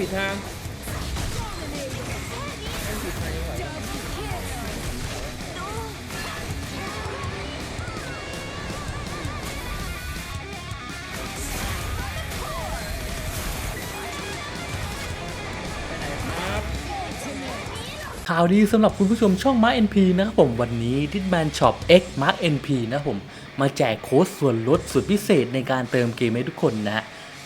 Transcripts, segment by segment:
ผิดทางต้องผิดทางยังไหวข่าวดีสำหรับคุณผู้ชมช่อง Mark NP นะครับผมวันนี้ d i d m a n Shop X Mark NP นะครับผม มาแจกโค้ดส่วนลดสุดพิเศษในการเติมเกมให้ทุกคนนะฮะ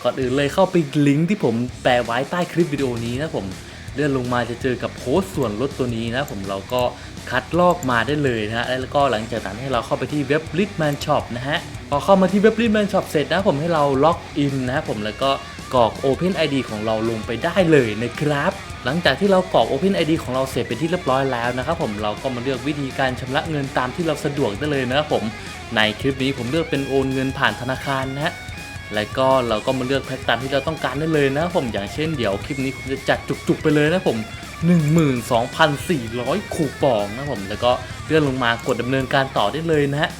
ก่อนอื่นเลยเข้าไปลิงก์ที่ผมแปะไว้ใต้คลิปวิดีโอนี้นะผมเลื่อนลงมาจะเจอกับโค้ดส่วนลดตัวนี้นะผมเราก็คัดลอกมาได้เลยนะฮะแล้วก็หลังจากนั้นให้เราเข้าไปที่เว็บ l i t m a n Shop นะฮะพอเข้ามาที่เว็บ l i t m a n Shop เสร็จนะผมให้เราล็อกอินนะผมแล้วก็กรอก Open ID ของเราลงไปได้เลยนะครับ หลังจากที่เรากรอก Open ID ของเราเสร็จเป็นที่เรียบร้อยแล้วนะครับผมเราก็มาเลือกวิธีการชำระเงินตามที่เราสะดวกได้เลยนะครับผมในคลิปนี้ผมเลือกเป็นโอนเงินผ่านธนาคารนะฮะ แล้วก็เราก็มาเลือกแพ็กตามที่เราต้องการได้เลยนะผมอย่างเช่นเดี๋ยวคลิปนี้ผมจะจัดจุกๆไปเลยนะผม 12,400 คูปองนะครับผมแล้วก็เลื่อนลงมากดดำเนินการต่อได้เลยนะฮะ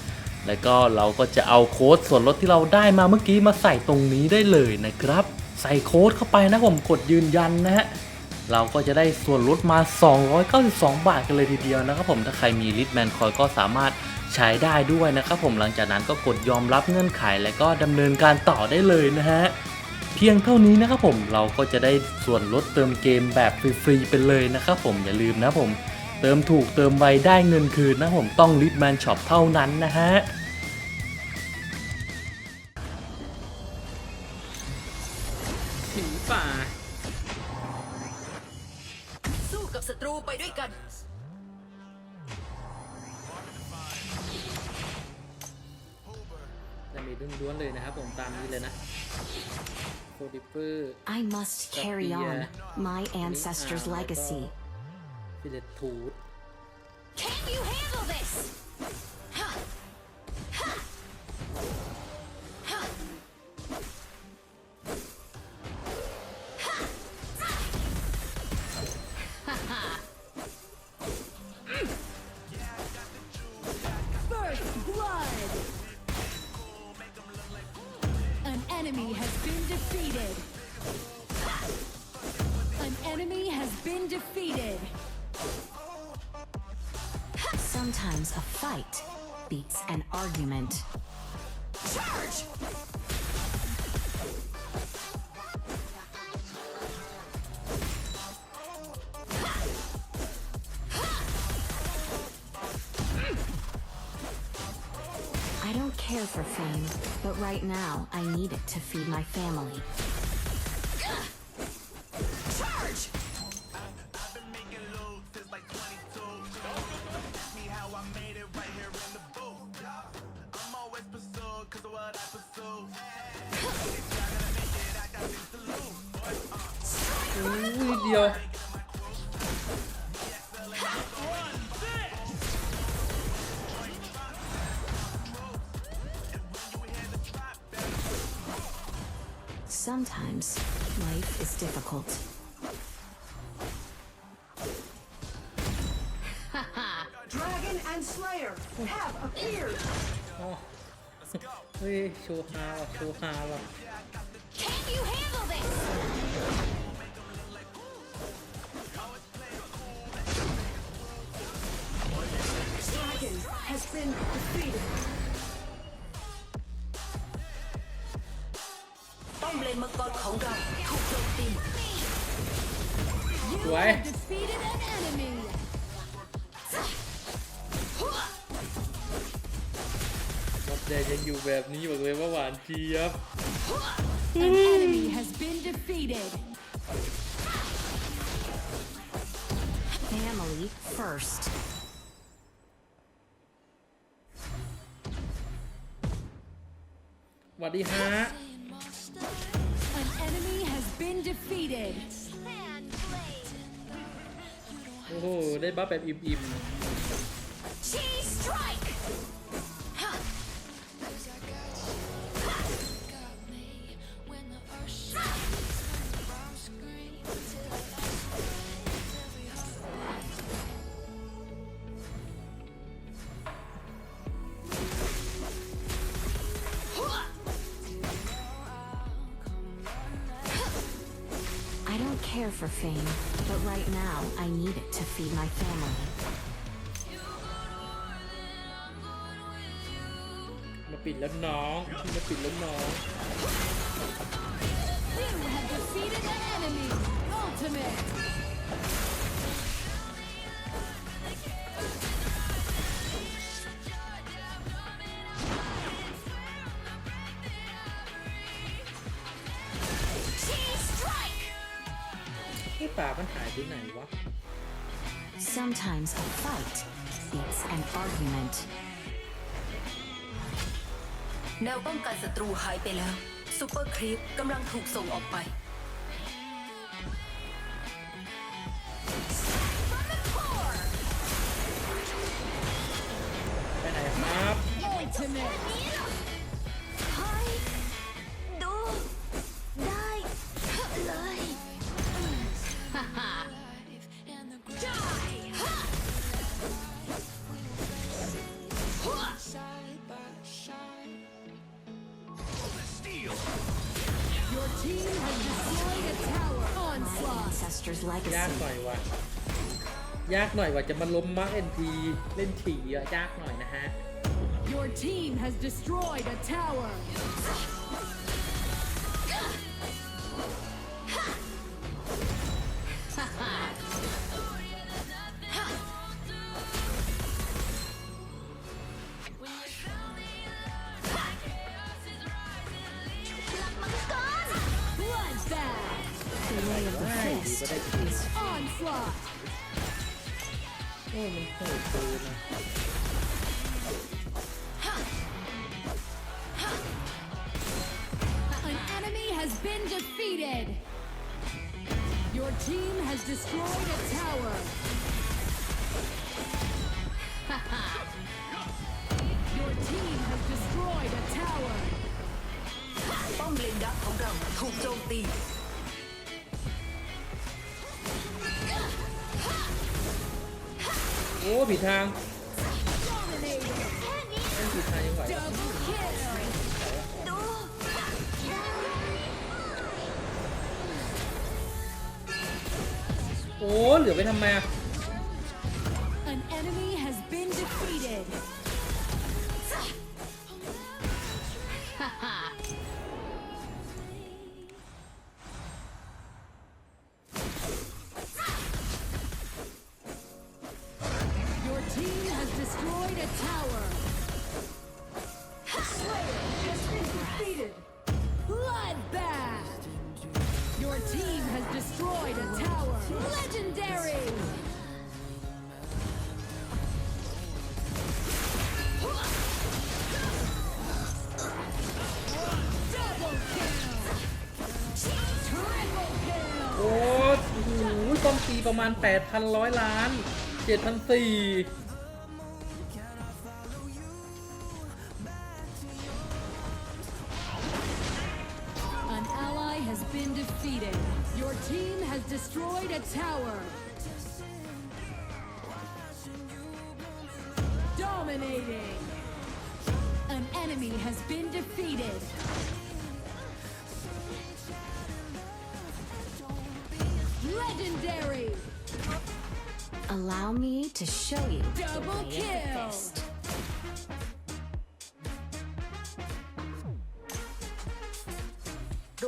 แล้วก็เราก็จะเอาโค้ดส่วนลดที่เราได้มาเมื่อกี้มาใส่ตรงนี้ได้เลยนะครับ ใส่โค้ดเข้าไปนะผมกดยืนยันนะฮะ เราก็จะได้ส่วนลดมา 292 บาทกันเลยทีเดียวนะครับผมถ้าใครมีลิทแมนคอยก็สามารถใช้ได้ด้วยนะครับผมหลังจากนั้นก็กดยอมรับเงื่อนไขแล้วก็ดำเนินการต่อได้เลยนะฮะเพียงเท่านี้นะครับผมเราก็จะได้ส่วนลดเติมเกมแบบฟรีๆไปเลยนะครับผมอย่าลืมนะผมเติมถูกเติมไวได้เงินคืนนะผมต้องลิทแมนช็อปเท่านั้นนะฮะ นๆเลยนะครับผมตามนี้เลยนะโคดิเปอร์ I must carry on my ancestors' legacy. ฟิเลตทูด Can you handle this? First Argument. Charge! I don't care for fame, but right now I need it to feed my family. เดียว Sometimes life is difficult. Dragon and Slayer have appeared. อ๋อเฮ้ยโชว์ฮาว่ะโชว์ฮาว่ะ Can you handle this? แดงยังอยู่แบบนี้บอกเลยว่าหวานเจี๊ยบ An enemy has been defeated. Family first. สวัสดีฮะ An enemy has been defeated. โอ้โห ได้บัฟแบบอิ่ม Cheese care for fame, but right now I need it to feed my family. มาปิดแล้วน้องมาปิดแล้วน้อง ป่ามันหายไปไหนวะ Sometimes a fight beats an argument. แนวป้องกันศัตรูหายไปแล้วซูเปอร์ครีปกำลังถูกส่งออกไปไป ยากหน่อยว่ะ ยากหน่อยว่ะจะมาล้มมาร์คเอ็นพีเล่นถี่อะยากหน่อยนะฮะ Your team has destroyed a tower. the fist is onslaught. An enemy has been defeated. Your team has destroyed a tower. Your team has destroyed a tower. Bom lên đá của đồng thuộc châu. โอ้ผิดทางผิดทางยังไหวโอ้เหลือไปทำไมอะ destroyed a tower. Has been defeated. Bloodbath! Your team has destroyed a tower. Legendary! Double kill! Triple kill! โอ้โหต้มตีประมาณ 8,100 ล้าน 7,400 team has destroyed a tower. Dominating. An enemy has been defeated. Legendary. Allow me to show you Double way kill. of the fist. ร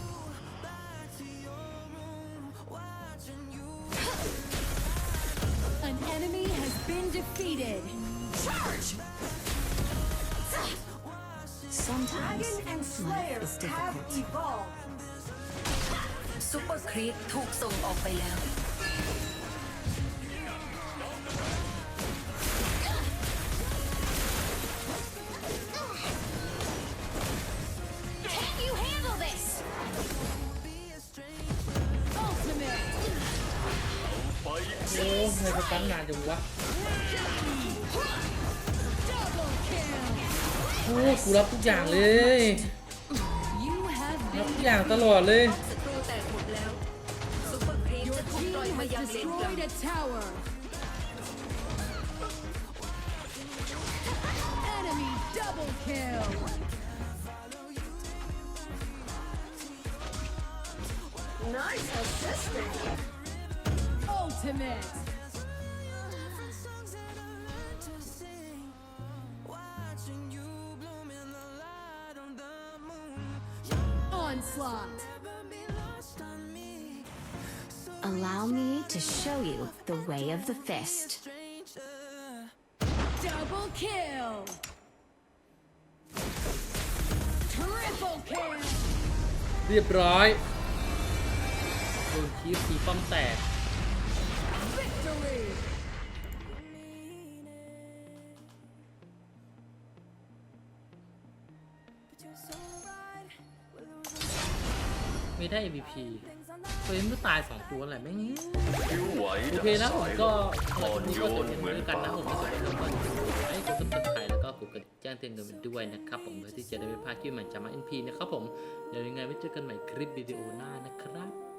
Life is have difficult. evolved. ซูเปอร์ครีปถูกส่งออกไปแล้ว Can you handle this? Ultimate. โอ้ทำไมเขาตั้งนานจังวะ Double kill. โอ้กูรับทุกอย่างเลย You have รับ been ทุกอย่างตลอดเลย ศัตรูแตกหมดแล้วซูเปอร์ครีป Your จะถูก team ปล่อยมา has ยังเลนกลาง destroyed a tower. Enemy double kill. Nice assisting. Ultimate. Onslaught. Allow me to show you the way of the fist. Double kill. Triple kill. เรียบร้อยโดนคีบตีป้อมแตก Victory. ไม่ได้ MVP ตัวเองก็ตาย2ตัวแหละไม่งี้ผิวไหวโอดัเคงนะสาผมยลก็มสำหรับอ่อวันนนี้โยก็จะนเป็นเหมือนด้วยกันฟ้านะผมผ่าก็จะเป็นให้กดติดตามแล้วก็กดกระแจ้งเตือนกันไปด้วยนะครับผมเพื่อที่จะได้ไม่พลาดคลิปใหม่จากมา NP นะครับผมเดี๋ยวยังไงไว้เจอกันใหม่คลิปวิดีโอหน้านะครับ